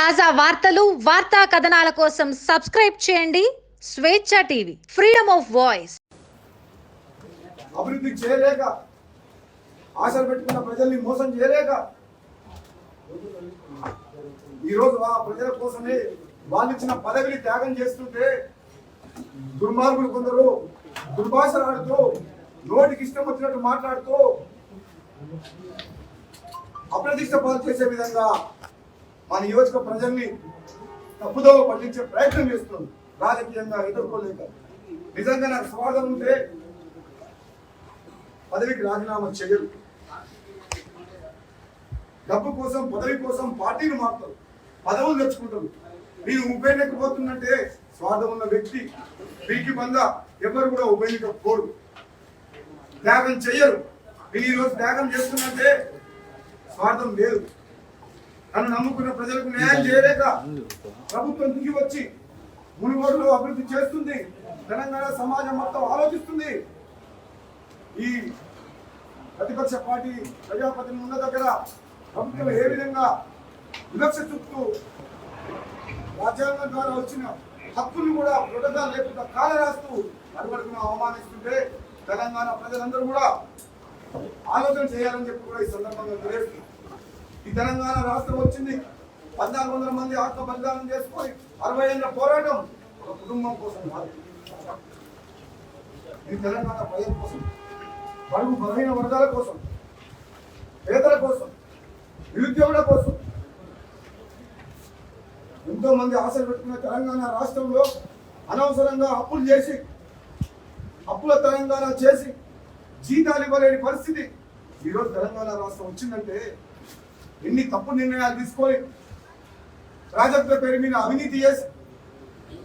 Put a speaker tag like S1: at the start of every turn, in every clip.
S1: తాజా వార్తలు వార్తా కథనాల కోసం సబ్స్క్రైబ్ చేయండి. స్వేచ్ఛ టీవీ ఫ్రీడమ్ ఆఫ్ వాయిస్.
S2: అభివృద్ధి చేయలేక ఆశలు పెట్టుకున్న ప్రజల్ని మోసం చేయలేక ఈరోజు ఆ ప్రజల కోసమే వాళ్ళు ఇచ్చిన పదవిని త్యాగం చేస్తుంటే దుర్మార్గులు కొందరు దుర్భాషలాడుతూ నోటికి ఇష్టం వచ్చినట్టు మాట్లాడుతూ అప్రతిష్ట పాలు చేసే విధంగా మా నియోజక ప్రజల్ని తప్పుదోవ పట్టించే ప్రయత్నం చేస్తుంది. రాజకీయంగా ఎదుర్కోలేక. నిజంగా నాకు స్వార్థం ఉంటే పదవికి రాజీనామా చేయరు. డబ్బు కోసం పదవి కోసం పార్టీని మారుతారు. పదవులు తెచ్చుకుంటారు. నేను ఉపయోగించకపోతుందంటే స్వార్థం ఉన్న వ్యక్తి వీరికి బంద ఎవరు కూడా ఉపయోగించకపోరు. త్యాగం చెయ్యరు. నేను ఈరోజు త్యాగం చేస్తున్నంటే స్వార్థం లేదు. నన్ను నమ్ముకున్న ప్రజలకు న్యాయం చేయలేక ప్రభుత్వం దిగి వచ్చి మునుగోడులో అభివృద్ధి చేస్తుంది. తెలంగాణ సమాజం మొత్తం ఆలోచిస్తుంది. ఈ ప్రతిపక్ష పార్టీ ప్రజాపతిని ఉన్న దగ్గర ప్రభుత్వం ఏ విధంగా వివక్ష చూపుతూ రాజ్యాంగం ద్వారా వచ్చిన హక్కుల్ని కూడా దృఢంగా లేకుండా కాల రాస్తూ అడుగడుగున అవమానిస్తుంటే తెలంగాణ ప్రజలందరూ కూడా ఆలోచన చేయాలని చెప్పి కూడా ఈ సందర్భంగా తెలియజేస్తుంది ఈ తెలంగాణ రాష్ట్రం వచ్చింది. పద్నాలుగు వందల మంది ఆత్మ బలిదానం చేసుకొని అరవై ఏళ్ళ పోరాటం ఒక కుటుంబం కోసం కాదు. ఈ తెలంగాణ ప్రజల కోసం బడుగు బలహీన వర్గాల కోసం పేదల కోసం నిరుద్యోగుల కోసం. ఎంతో మంది ఆశలు పెట్టుకున్న తెలంగాణ రాష్ట్రంలో అనవసరంగా అప్పులు చేసి అప్పుల తెలంగాణ చేసి జీతాలు ఇవ్వలేని పరిస్థితి ఈరోజు తెలంగాణ రాష్ట్రం వచ్చిందంటే ఎన్ని తప్పు నిర్ణయాలు తీసుకొని ప్రాజెక్టుల పేరు మీద అవినీతి చేసి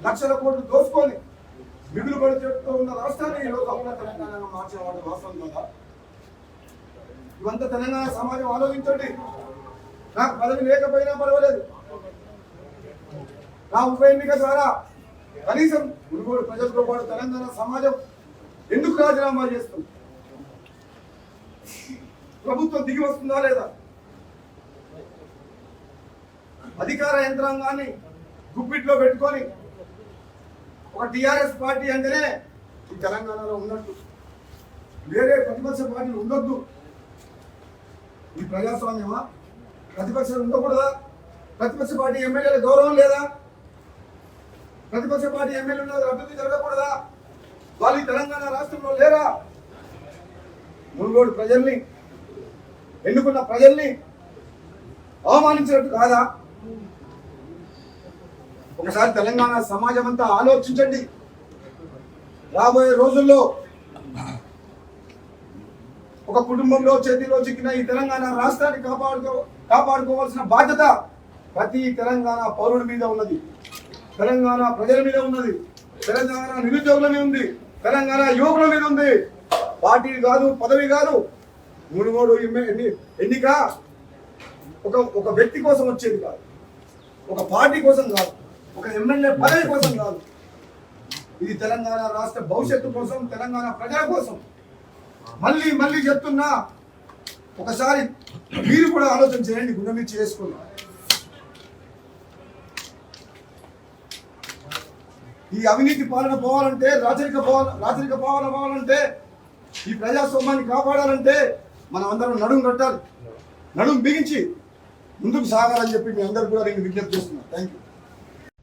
S2: లక్షల కోట్లు దోసుకొని మిగులు పడుతూ ఉన్న రాష్ట్రాన్ని ఈరోజు అవున తెలంగాణ మార్చిన వాడు వాస్తవం కదా? ఇవంతా తెలంగాణ సమాజం ఆలోచించండి. నాకు పదవి లేకపోయినా పర్వాలేదు. నా ఉప ఎన్నిక ద్వారా కనీసం మునుగోడు ప్రజలతో పాటు తెలంగాణ సమాజం ఎందుకు రాజీనామా చేస్తుంది? ప్రభుత్వం దిగి వస్తుందా లేదా? అధికార యంత్రాంగాన్ని గుప్పిట్లో పెట్టుకొని ఒక టిఆర్ఎస్ పార్టీ అంటేనే ఈ తెలంగాణలో ఉన్నట్టు. వేరే ప్రతిపక్ష పార్టీలు ఉండొద్దు. ఈ ప్రజాస్వామ్యమా? ప్రతిపక్షాలు ఉండకూడదా? ప్రతిపక్ష పార్టీ ఎమ్మెల్యేల గౌరవం లేదా? ప్రతిపక్ష పార్టీ ఎమ్మెల్యేల అభివృద్ధి జరగకూడదా? వాళ్ళు తెలంగాణ రాష్ట్రంలో లేరా? మునుగోడు ప్రజల్ని ఎన్నుకున్న ప్రజల్ని అవమానించినట్టు కాదా? ఒకసారి తెలంగాణ సమాజం అంతా ఆలోచించండి. రాబోయే రోజుల్లో ఒక కుటుంబంలో చేతిలో చిక్కిన ఈ తెలంగాణ రాష్ట్రాన్ని కాపాడుకో కాపాడుకోవాల్సిన బాధ్యత ప్రతి తెలంగాణ పౌరుడి మీద ఉన్నది. తెలంగాణ ప్రజల మీద ఉన్నది. తెలంగాణ నిరుద్యోగుల మీద ఉంది. తెలంగాణ యువకుల మీద ఉంది. పార్టీ కాదు పదవి కాదు. మూడు మూడు ఎన్ని- ఎన్నిక ఒక ఒక వ్యక్తి కోసం వచ్చేది కాదు. ఒక పార్టీ కోసం కాదు. ఒక ఎమ్మెల్యే పదవి కోసం కాదు. ఇది తెలంగాణ రాష్ట్ర భవిష్యత్తు కోసం తెలంగాణ ప్రజల కోసం. మళ్ళీ మళ్ళీ చెప్తున్నా ఒకసారి మీరు కూడా ఆలోచన చేయండి గుండె మీరు చేసుకుని ఈ అవినీతి పాలన పోవాలంటే రాచరిక పోవాల రాచరిక పాలన పోవాలంటే ఈ ప్రజాస్వామ్యాన్ని కాపాడాలంటే మనం అందరం నడుము కట్టాలి. నడుము బిగించి ముందుకు సాగాలని చెప్పి మీ అందరు కూడా నేను విజ్ఞప్తి చేస్తున్నాను థ్యాంక్ యూ